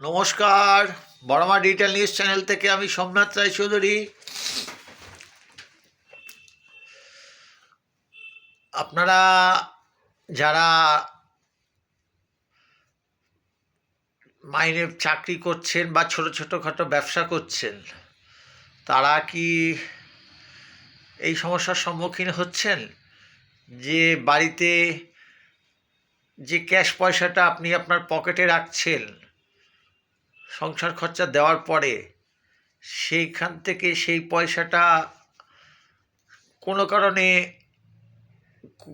নমস্কার বড়মা digital news channel থেকে আমি সোমনাথ রায় চৌধুরী। আপনারা যারা মাইনে চাকরি করছেন বা ছোট ছোটোখাটো ব্যবসা করছেন, তারা কি এই সমস্যার সম্মুখীন হচ্ছেন? যে বাড়িতে যে ক্যাশ পয়সাটা আপনি আপনার পকেটে রাখছেন সংসার খরচা দেওয়ার পরে সেইখান থেকে সেই পয়সাটা কোনো কারণে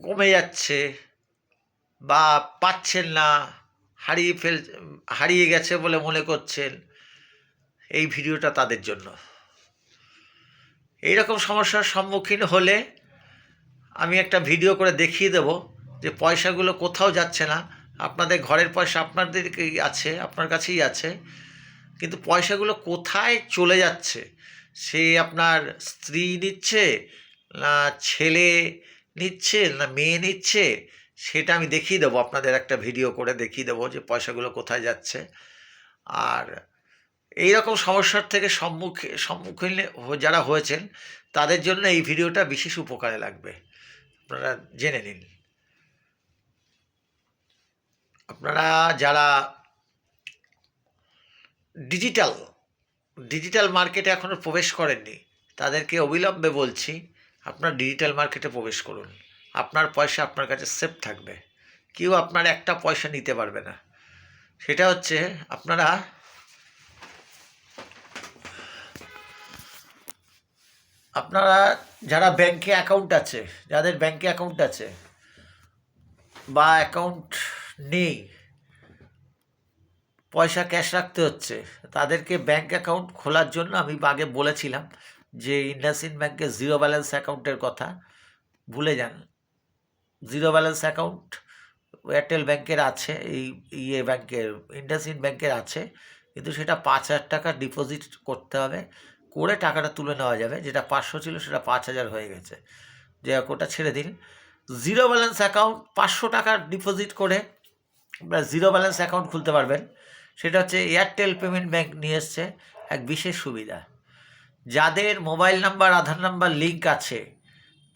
কমে যাচ্ছে বা পাচ্ছেন না, হারিয়ে ফেল, হারিয়ে গেছে বলে মনে করছেন, এই ভিডিওটা তাদের জন্য। এইরকম সমস্যার সম্মুখীন হলে আমি একটা ভিডিও করে দেখিয়ে দেব যে পয়সাগুলো কোথাও যাচ্ছে না। আপনাদের ঘরের পয়সা আপনাদেরকেই আছে, আপনার কাছেই আছে। কিন্তু পয়সাগুলো কোথায় চলে যাচ্ছে? সে আপনার স্ত্রী নিচ্ছে, না ছেলে নিচ্ছে, না মেয়ে নিচ্ছে, সেটা আমি দেখিয়ে দেবো। আপনাদের একটা ভিডিও করে দেখিয়ে দেবো যে পয়সাগুলো কোথায় যাচ্ছে। আর এই রকম সমস্যার থেকে সম্মুখীন সম্মুখীন যারা হয়েছেন, তাদের জন্য এই ভিডিওটা বিশেষ উপকারে লাগবে। আপনারা জেনে নিন। আপনারা যারা ডিজিটাল ডিজিটাল মার্কেটে এখনও প্রবেশ করেননি। তাদেরকে অবিলম্বে বলছি, আপনার ডিজিটাল মার্কেটে প্রবেশ করুন। আপনার পয়সা আপনার কাছে সেফ থাকবে। কেউ আপনার একটা পয়সা নিতে পারবে না। সেটা হচ্ছে আপনারা আপনারা যারা ব্যাংকে অ্যাকাউন্ট আছে, যাদের ব্যাংকে অ্যাকাউন্ট আছে, বা অ্যাকাউন্ট নেই পয়সা ক্যাশ রাখতে হচ্ছে। তাদেরকে ব্যাঙ্ক অ্যাকাউন্ট খোলার জন্য আমি আগে বলেছিলাম যে ইন্ডাসইন্ড ব্যাংকের জিরো ব্যালেন্স অ্যাকাউন্টের কথা। ভুলে যান। জিরো ব্যালেন্স অ্যাকাউন্ট এয়ারটেল ব্যাংকের আছে, এই ইয়ে ব্যাংকের ইন্ডাসইন্ড ব্যাংকের আছে। কিন্তু সেটা পাঁচ হাজার টাকা ডিপোজিট করতে হবে। করে টাকাটা তুলে নেওয়া যাবে। যেটা পাঁচশো ছিল সেটা পাঁচ হাজার হয়ে গেছে। যে ওটা ছেড়ে দিন। জিরো ব্যালেন্স অ্যাকাউন্ট পাঁচশো টাকা ডিপোজিট করে জিরো ব্যালেন্স অ্যাকাউন্ট খুলতে পারবেন। সেটা হচ্ছে এয়ারটেল পেমেন্ট ব্যাংক নিয়ে এসছে এক বিশেষ সুবিধা। যাদের mobile number Aadhaar number link আছে,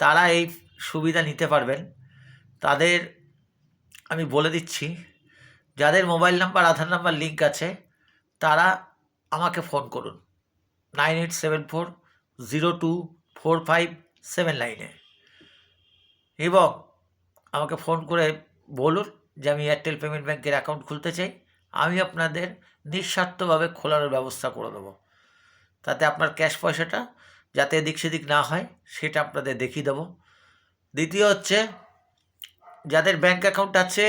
তারা এই সুবিধা নিতে পারবেন। তাদের, আমি বলে দিচ্ছি, যাদের mobile number Aadhaar number link আছে, তারা আমাকে ফোন করুন। Nine eight seven four zero two four five seven নাইনে এবং আমাকে ফোন করে বলুন যে আমি এয়ারটেল পেমেন্ট ব্যাংকের অ্যাকাউন্ট খুলতে চাই। আমি আপনাদের নিঃস্বার্থভাবে খোলার ব্যবস্থা করে দেবো। তাতে আপনার ক্যাশ পয়সাটা যাতে এদিক সেদিক না হয়, সেটা আপনাদের দেখিয়ে দেবো। দ্বিতীয় হচ্ছে, যাদের ব্যাঙ্ক অ্যাকাউন্ট আছে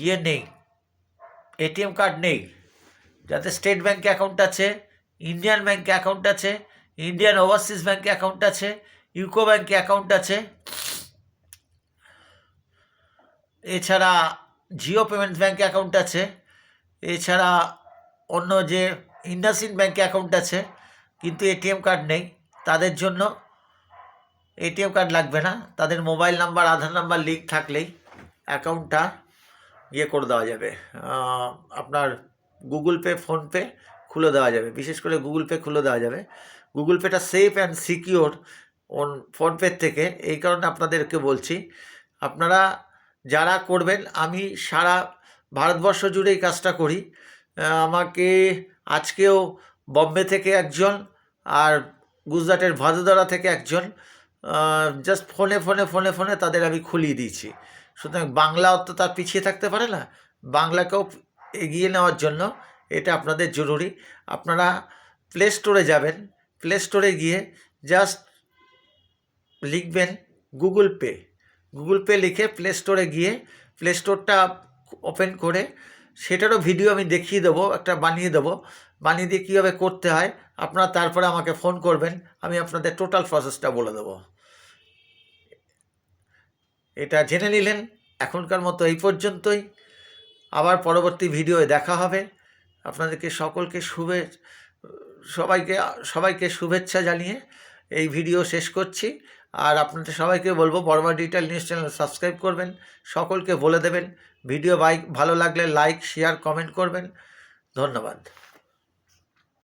ইয়ে নেই, এটিএম কার্ড নেই, যাদের স্টেট ব্যাঙ্কে অ্যাকাউন্ট আছে ইন্ডিয়ান ব্যাঙ্কে অ্যাকাউন্ট আছে ইন্ডিয়ান ওভারসিজ ব্যাংকে অ্যাকাউন্ট আছে ইউকো ব্যাঙ্কে অ্যাকাউন্ট আছে। এছাড়া জিও পেমেন্টস ব্যাংকে অ্যাকাউন্ট আছে এছাড়া অন্য যে ইন্ডাসইন্ড ব্যাঙ্কে অ্যাকাউন্ট আছে, কিন্তু এটিএম কার্ড নেই, তাদের জন্য এটিএম কার্ড লাগবে না। তাদের mobile number Aadhaar number link থাকলেই অ্যাকাউন্টটা ইয়ে করে দেওয়া যাবে। আপনার গুগল পে ফোনপে খুলে দেওয়া যাবে। বিশেষ করে গুগল পে খুলে দেওয়া যাবে। গুগল পেটা সেফ অ্যান্ড সিকিওর ওন ফোনপের থেকে। এই কারণে আপনাদেরকে বলছি, আপনারা যারা করবেন, আমি সারা ভারতবর্ষ জুড়ে এই কাজটা করি। আমাকে আজকেও বম্বে থেকে একজন আর গুজরাটের ভাদোদরা থেকে একজন জাস্ট ফোনে ফোনে ফোনে ফোনে তাদের আমি খুলিয়ে দিয়েছি। সুতরাং বাংলা অত তার পিছিয়ে থাকতে পারে না, বাংলাকেও এগিয়ে নেওয়ার জন্য এটা আপনাদের জরুরি। আপনারা প্লে স্টোরে যাবেন প্লে স্টোরে গিয়ে জাস্ট লিখবেন গুগল পে গুগল পে লিখে প্লে স্টোরে গিয়ে প্লে স্টোরটা ওপেন করে সেটারও ভিডিও আমি দেখিয়ে দেবো, একটা বানিয়ে দেবো। বানিয়ে দিয়ে কীভাবে করতে হয়, আপনারা তারপরে আমাকে ফোন করবেন, আমি আপনাদের টোটাল প্রসেসটা বলে দেবো। এটা জেনে নিলেন, এখনকার মতো এই পর্যন্তই। আবার পরবর্তী ভিডিওয়ে দেখা হবে। আপনাদেরকে সকলকে শুভে, সবাইকে সবাইকে শুভেচ্ছা জানিয়ে এই ভিডিও শেষ করছি। আর আপনাদের সবাইকে বলব Barma digital news channel subscribe করবেন, সকলকে বলে দেবেন। ভিডিও বাইক ভালো লাগলে লাইক শেয়ার কমেন্ট করবেন। ধন্যবাদ।